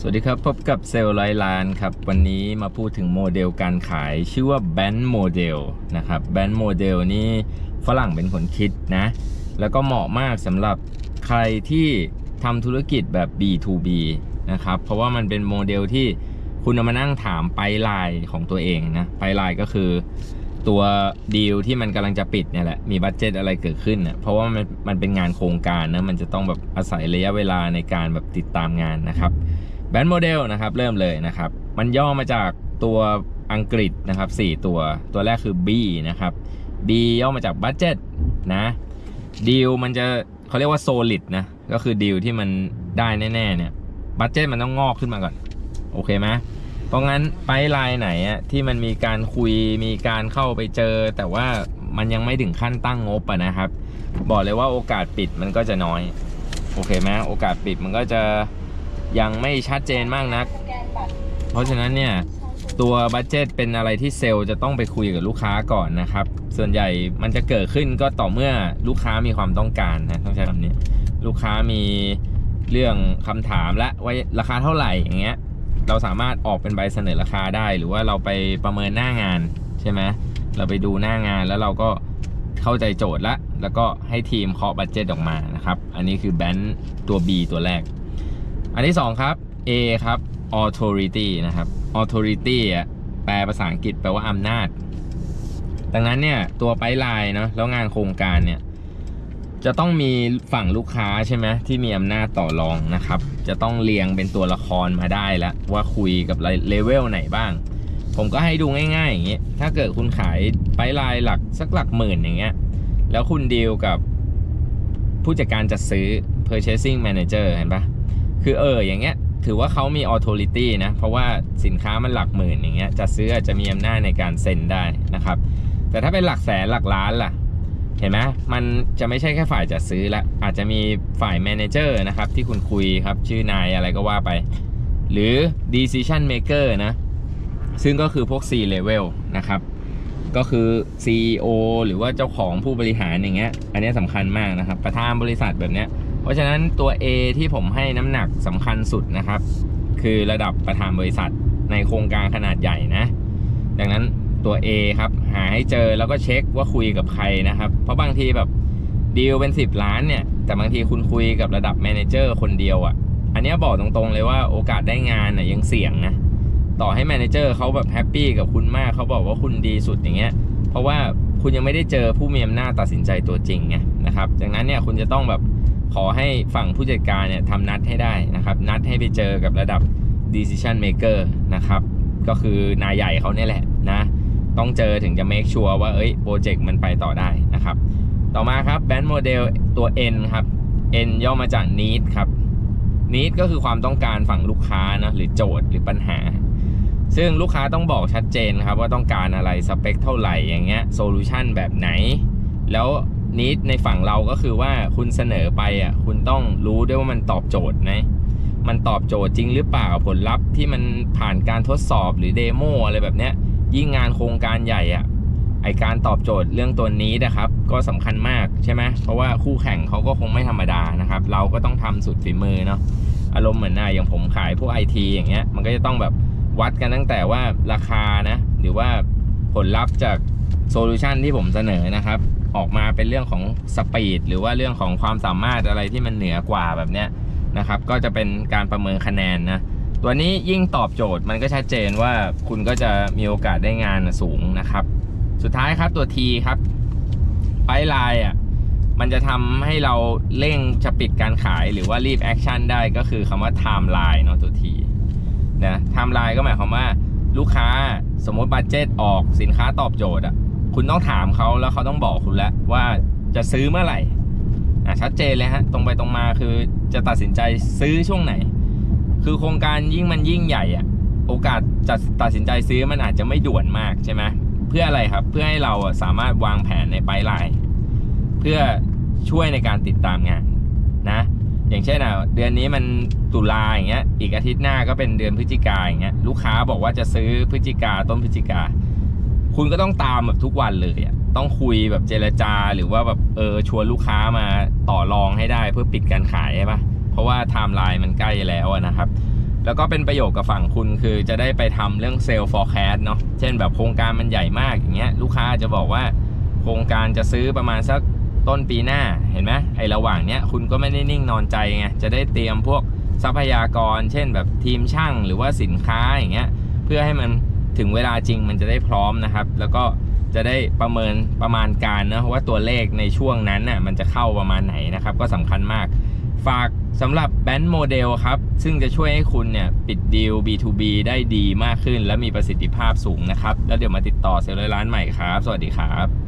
สวัสดีครับ พบกับเซลล์ร้อยล้านครับ วันนี้มาพูดถึงโมเดลการขายชื่อว่าแบนด์โมเดลนะครับแบนด์โมเดลนี่ฝรั่งเป็นคนคิดนะ แล้วก็เหมาะมากสำหรับใครที่ทำธุรกิจแบบ B2B นะครับ เพราะว่ามันเป็นโมเดลที่คุณเอามานั่งถามไปไลน์ของตัวเองนะไปไลน์ก็คือตัวดีลที่มันกำลังจะปิดเนี่ยแหละ มีบัตเจตอะไรเกิดขึ้นเนะเพราะว่ามันมันเป็นงานโครงการนะมันจะต้องแบบอาศัยระยะเวลาในการแบบติดตามงานนะครับ แบนด์โมเดลนะครับเริ่มเลยนะครับ มันย่อมาจากตัวอังกฤษนะครับ 4 ตัวตัวแรกคือ B นะครับ B ย่อมาจาก Budget นะดีลมันจะเขาเรียกว่า Solid นะ ก็คือดีลที่มันได้แน่ๆเนี่ยบัตเจ็ตมันต้องงอกขึ้นมาก่อน โอเคไหมเพราะงั้นไปไลน์ไหนอะที่มันมีการคุยมีการเข้าไปเจอ แต่ว่ามันยังไม่ถึงขั้นตั้งงบอะนะครับ บอกเลยว่าโอกาสปิดมันก็จะน้อย โอเคไหมโอกาสปิดมันก็จะ ยังไม่ชัดเจนมากนัก เพราะฉะนั้นเนี่ยตัวบัตเจตเป็นอะไรที่เซลล์จะต้องไปคุยกับลูกค้าก่อนนะครับ ส่วนใหญ่มันจะเกิดขึ้นก็ต่อเมื่อลูกค้ามีความต้องการนะต้องใช้คำนี้ ลูกค้ามีเรื่องคำถามและไว่าราคาเท่าไหร่อย่างเงี้ย เราสามารถออกเป็นใบเสนอราคาได้ หรือว่าเราไปประเมินหน้างานใช่ไหมเราไปดูหน้างานแล้วเราก็เข้าใจโจทย์ละแล้วก็ให้ทีมเคาะบัตเจตออกมานะครับ อันนี้คือแบนด์ตัว B ตัวแรก อันที่ 2 ครับ A ครับ authority นะครับ authority อะแปลภาษาอังกฤษแปลว่าอำนาจ ดังนั้นเนี่ยตัวไปไลน์เนาะแล้วงานโครงการเนี่ยจะต้องมีฝั่งลูกค้าใช่ไหมที่มีอำนาจต่อรองนะครับ จะต้องเรียงเป็นตัวละครมาได้แล้วว่าคุยกับเลเวลไหนบ้าง ผมก็ให้ดูง่ายๆอย่างนี้ถ้าเกิดคุณขายไปลน์หลักสักหลักหมื่นอย่างเงี้ยแล้วคุณดีลกับผู้จัดการจัดซื้อ purchasing manager เห็นปะ คือเอออย่างเงี้ยถือว่าเขามี authority นะ เพราะว่าสินค้ามันหลักหมื่นอย่างเงี้ยจะซื้ออาจจะมีอำนาจในการเซ็นได้นะครับ แต่ถ้าเป็นหลักแสนหลักล้านล่ะ เห็นไหมมันจะไม่ใช่แค่ฝ่ายจัดซื้อละอาจจะมีฝ่าย manager นะครับ ที่คุณคุยครับ ชื่อนายอะไรก็ว่าไป หรือ decision maker นะ ซึ่งก็คือพวก C level นะครับ ก็คือ CEO หรือว่าเจ้าของผู้บริหารอย่างเงี้ยอันนี้สำคัญมากนะครับ ประธานบริษัทแบบเนี้ย ราะฉะนั้นตัว A ที่ผมให้น้ำหนักสำคัญสุดนะครับ คือระดับประธานบริษัทในโครงการขนาดใหญ่นะ ดังนั้นตัว A ครับ หาให้เจอแล้วก็เช็คว่าคุยกับใครนะครับ เพราะบางทีแบบดีลเป็น 10 ล้านเนี่ย แต่บางทีคุณคุยกับระดับแมเนเจอร์คนเดียวอะ่ะ อันนี้บอกตรงๆเลยว่าโอกาสได้งานน่ยยังเสี่ยงนะ ต่อให้แมเนเจอร์เขาแบบแฮปปี้กับคุณมากเขาบอกว่าคุณดีสุดอย่างเงี้ย เพราะว่าคุณยังไม่ได้เจอผู้มีอำนาจตัดสินใจตัวจริงไงนะครับ ดังนั้นเนี่ยคุณจะต้องแบบ ขอให้ฝั่งผู้จัดการเนี่ยทำนัดให้ได้นะครับ นัดให้ไปเจอกับระดับ decision maker นะครับ ก็คือนายใหญ่เขาเนี่ยแหละนะ ต้องเจอถึงจะ make sure ว่า เอ้ยโปรเจกต์มันไปต่อได้นะครับ ต่อมาครับแบนด์โมเดลตัว N ครับ N ย่อมาจาก need ครับ need ก็คือความต้องการฝั่งลูกค้านะหรือโจทย์หรือปัญหา ซึ่งลูกค้าต้องบอกชัดเจนครับว่าต้องการอะไรสเปคเท่าไหร่อย่างเงี้ยโซลูชันแบบไหน แล้ว นิดในฝั่งเราก็คือว่าคุณเสนอไปอะคุณต้องรู้ด้วยว่ามันตอบโจทย์นะมันตอบโจทย์จริงหรือเปล่าผลลัพธ์ที่มันผ่านการทดสอบหรือเดโมอะไรแบบเนี้ยยิ่งงานโครงการใหญ่อะไอการตอบโจทย์เรื่องตัวนี้นะครับ ก็สำคัญมากใช่ไหมเพราะว่าคู่แข่งเขาก็คงไม่ธรรมดานะครับ เราก็ต้องทำสุดฝีมือเนาะอารมณ์เหมือนนะอย่างผมขายพวกไอทีอย่างเงี้ยมันก็จะต้องแบบวัดกันตั้งแต่ว่าราคานะหรือว่าผลลัพธ์จาก โซลูชันที่ผมเสนอนะครับ ออกมาเป็นเรื่องของสปีดหรือว่าเรื่องของความสามารถอะไรที่มันเหนือกว่าแบบเนี้ยนะครับก็จะเป็นการประเมินคะแนนนะตัวนี้ยิ่งตอบโจทย์มันก็ชัดเจนว่าคุณก็จะมีโอกาสได้งานสูงนะครับ สุดท้ายครับตัว T ครับไปไลน์อะมันจะทำให้เราเร่งจะปิดการขายหรือว่ารีบแอคชั่นได้ก็คือคำว่า timeline เนาะตัว T นะไทม์ไลน์ก็หมายความว่าลูกค้าสมมติบัตเจตออกสินค้าตอบโจทย์อะ คุณต้องถามเขาแล้วเขาต้องบอกคุณแล้วว่าจะซื้อเมื่อไหร่อะชัดเจนเลยฮะตรงไปตรงมาคือจะตัดสินใจซื้อช่วงไหน คือโครงการยิ่งมันยิ่งใหญ่อะโอกาสจะตัดสินใจซื้อมันอาจจะไม่ด่วนมากใช่ไหมเพื่ออะไรครับเพื่อให้เราสามารถวางแผนในไปไลน์เพื่อช่วยในการติดตามงานนะอย่างเช่นอะเดือนนี้มันตุลาอย่างเงี้ยอีกอาทิตย์หน้าก็เป็นเดือนพฤศจิกาอย่างเงี้ยลูกค้าบอกว่าจะซื้อพฤศจิกาต้นพฤศจิกา คุณก็ต้องตามแบบทุกวันเลยอะต้องคุยแบบเจรจาหรือว่าแบบเออชวนลูกค้ามาต่อรองให้ได้เพื่อปิดการขายใช่ปะเพราะว่าไทม์ไลน์มันใกล้แล้วนะครับ แล้วก็เป็นประโยชน์กับฝั่งคุณคือจะได้ไปทำเรื่องเซลล์ forecast เนาะเช่นแบบโครงการมันใหญ่มากอย่างเงี้ยลูกค้าจจะบอกว่า โครงการจะซื้อประมาณสักต้นปีหน้าเห็นไหมไอ้ระหว่างเนี้ยคุณก็ไม่ได้นิ่งนอนใจไงจะได้เตรียมพวกทรัพยากร เช่นแบบทีมช่างหรือว่าสินค้าอย่างเงี้ยเพื่อให้มัน ถึงเวลาจริงมันจะได้พร้อมนะครับ แล้วก็จะได้ประเมินประมาณการนะว่าตัวเลขในช่วงนั้นน่ะมันจะเข้าประมาณไหนนะครับ ก็สำคัญมาก ฝากสำหรับแบนด์โมเดลครับ ซึ่งจะช่วยให้คุณเนี่ยปิดดีล B2B ได้ดีมากขึ้น และมีประสิทธิภาพสูงนะครับ แล้วเดี๋ยวมาติดต่อเซลล์ร้านใหม่ครับ สวัสดีครับ